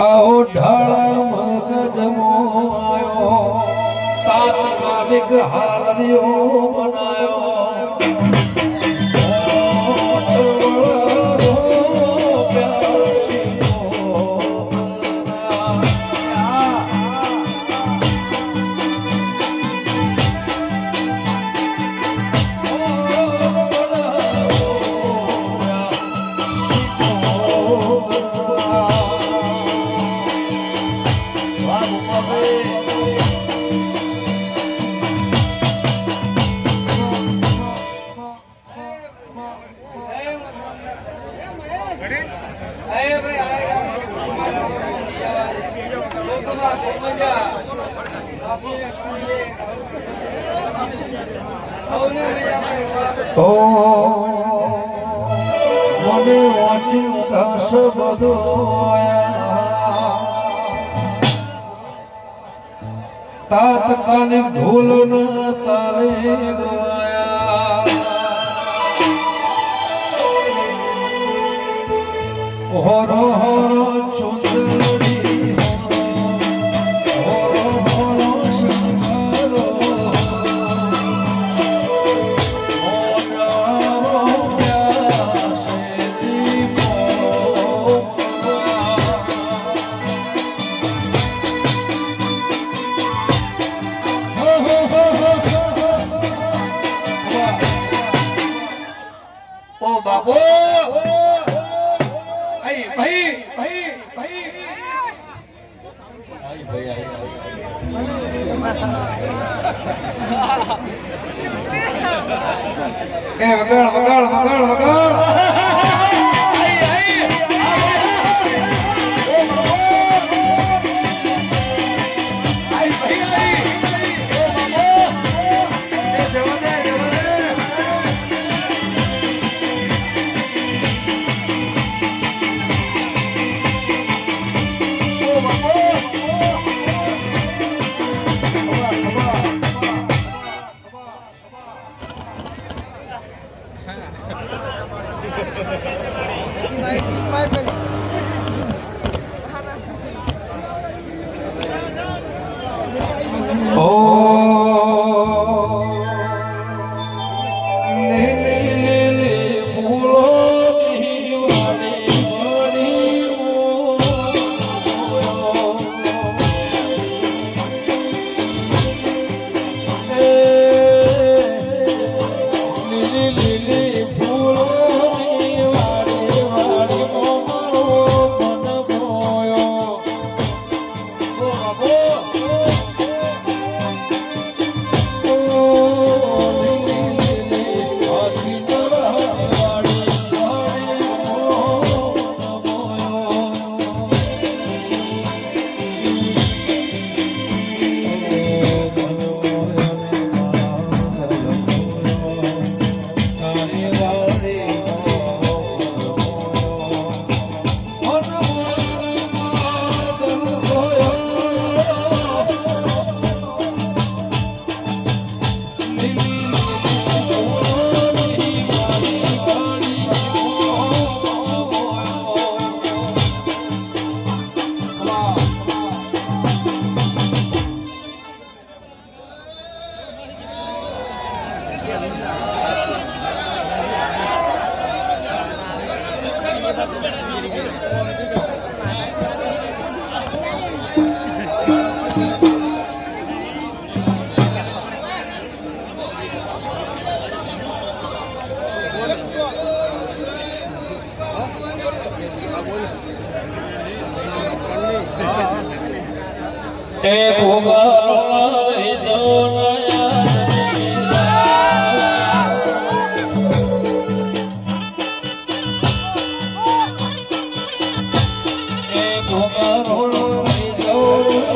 આહો ઢાળ મગજમો આયો તાત્કાલિક હાર્યો બનાયો মনে অচিন্তা সবদ তাৎকালিক ধুল না তারে হর হর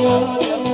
Oh.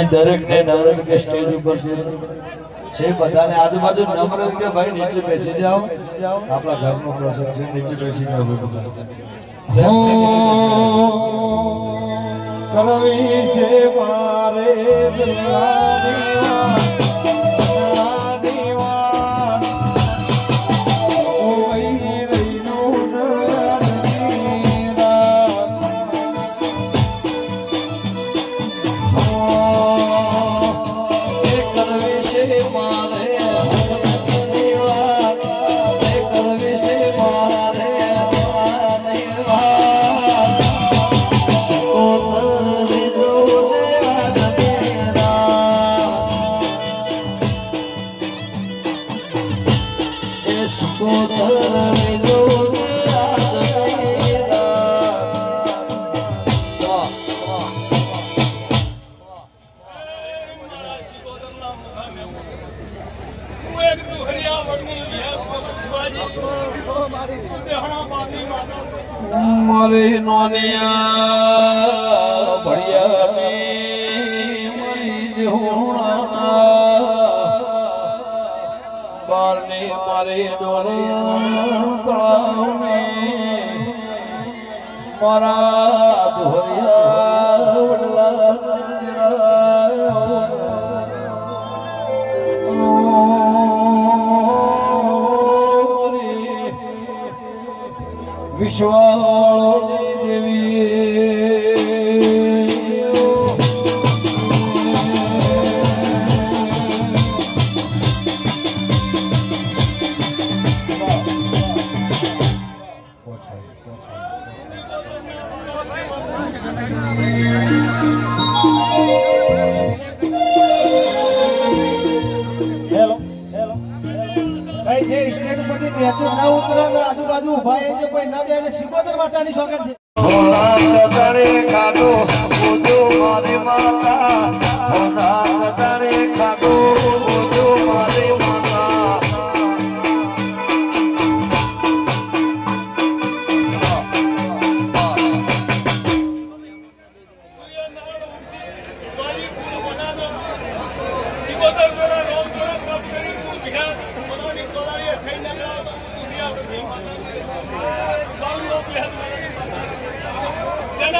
ભાઈ દરેક ને નવરત કે સ્ટેજ ઉપર છે. બધાને આજુબાજુ નમ્ર કે ભાઈ નીચે બેસી જાઓ. આપણા ઘરનો પ્રસંગ છે, નીચે બેસી જાઓ બધા. કરવી છે મારે દિલવાની મારી નોનિયા ભણિયા મારી દેહુણા બારને મારી ડોળણ તળાવને મારા ધોરિયા વિશ્વાળોની દેવી. ઊભા એ જે કોઈ ના બે એને સિકોતર વાંચવાની શોખન છે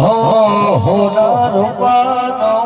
વાહ હોના રૂપાનો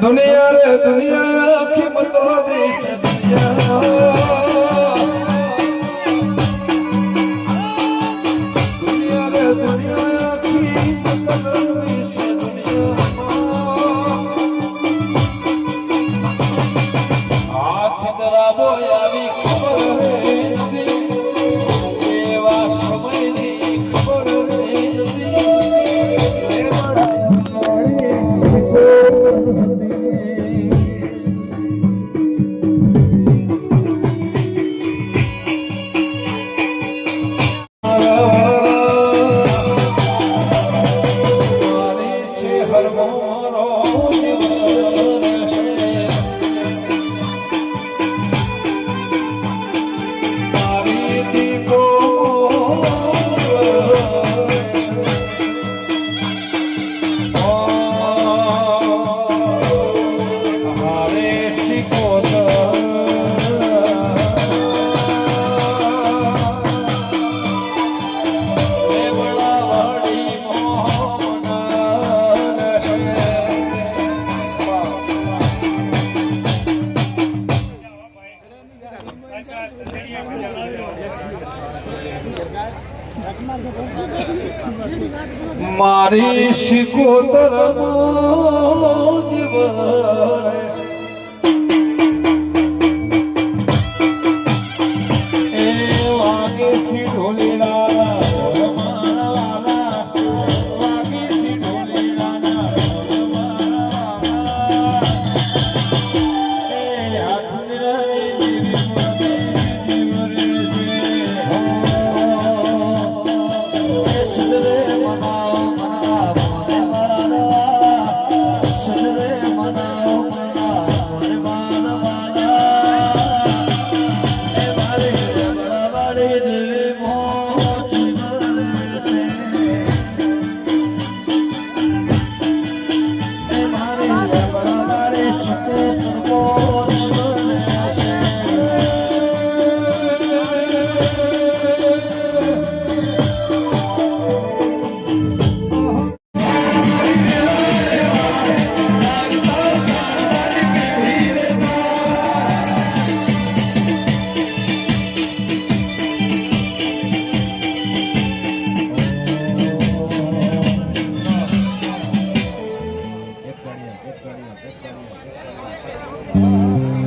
દુનિયા રે દુનિયા આખી બદલાવી છે દુનિયા મારી શિકોતર Thank you.